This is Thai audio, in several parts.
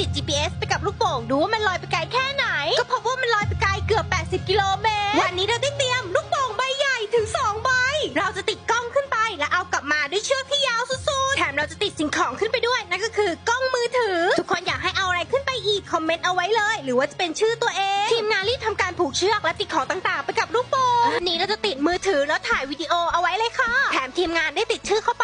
ติด GPS ไปกับลูกโป่งดูว่ามันลอยไปไกลแค่ไหน ก็พบว่ามันลอยไปไกลเกือบ 80 กิโลเมตร วันนี้เราได้เตรียมลูกโป่งใบใหญ่ถึง 2 ใบ เราจะติดกล้องขึ้นไปและเอากลับมาด้วยเชือกที่ยาวสุดๆ แถมเราจะติดสิ่งของขึ้นไปด้วย นั่นก็คือกล้องมือถือ ทุกคนอยากให้เอาอะไรขึ้นไปอีกคอมเมนต์เอาไว้เลย หรือว่าจะเป็นชื่อตัวเอง ทีมงานรีบทำการผูกเชือกและติดของต่างๆ ไปกับลูกโป่งนี้เราจะติดมือถือแล้วถ่ายวิดีโอเอาไว้เลยค่ะ แถมทีมงานได้ติดชื่อเข้าไป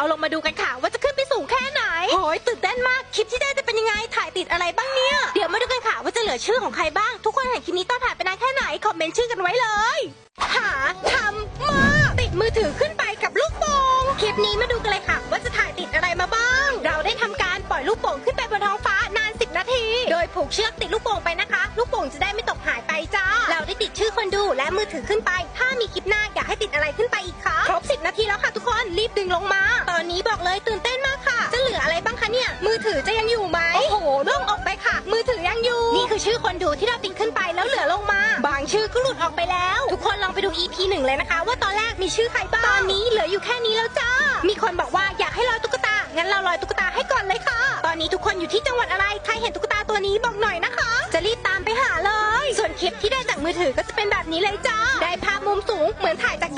เดี๋ยวเอาลงมาดูกันค่ะว่าจะขึ้นไปสูงแค่ไหนโอ้ยตื่นเต้นมากคลิปที่ได้จะเป็นยังไงถ่ายติดอะไรบ้างเนี่ยเดี๋ยวมาดูกันค่ะว่าจะเหลือชื่อของใครบ้าง ทุกคนเห็นคลิปนี้ตอนถ่ายไปนานแค่ไหนคอมเมนต์ชื่อกันไว้เลย หาทำมาติดมือถือขึ้นไปกับลูกโป่งคลิปนี้มาดูกันเลยค่ะ ว่าจะถ่ายติดอะไรมาบ้าง เราได้ทำการปล่อยลูกโป่งขึ้นไปบนท้องฟ้านาน 10 นาที โดยผูกเชือกติดลูกโป่งไปนะคะ ลูกโป่งจะได้ไม่ตกหายไปจ้าเราได้ติดชื่อคนดูและมือถือขึ้นไป ถ้ามีคลิปหน้าอยากให้ติดอะไรขึ้นไปอีกคะครบ10 นาทีแล้วค่ะทุกคนรีบดึงลงมา มือถือจะยังอยู่ไหมโอ้โหโล่งออกไปค่ะ มือถือยังอยู่ นี่คือชื่อคนดูที่เราติดขึ้นไปแล้วเหลือลงมา บางชื่อก็หลุดออกไปแล้ว ทุกคนลองไปดู EP หนึ่งเลยนะคะ ว่าตอนแรกมีชื่อใครบ้างตอนนี้เหลืออยู่แค่นี้แล้วจ้ามีคนบอกว่าอยากให้ลอยตุ๊กตางั้นเราลอยตุ๊กตาให้ก่อนเลยค่ะ ตอนนี้ทุกคนอยู่ที่จังหวัดอะไรใครเห็นตุ๊กตาตัวนี้บอกหน่อยนะคะ จะรีบตามไปหาเลย ส่วนคลิปที่ได้จากมือถือก็จะเป็นแบบนี้เลยจ้าได้ภาพมุมสูงเหมือนถ่ายจาก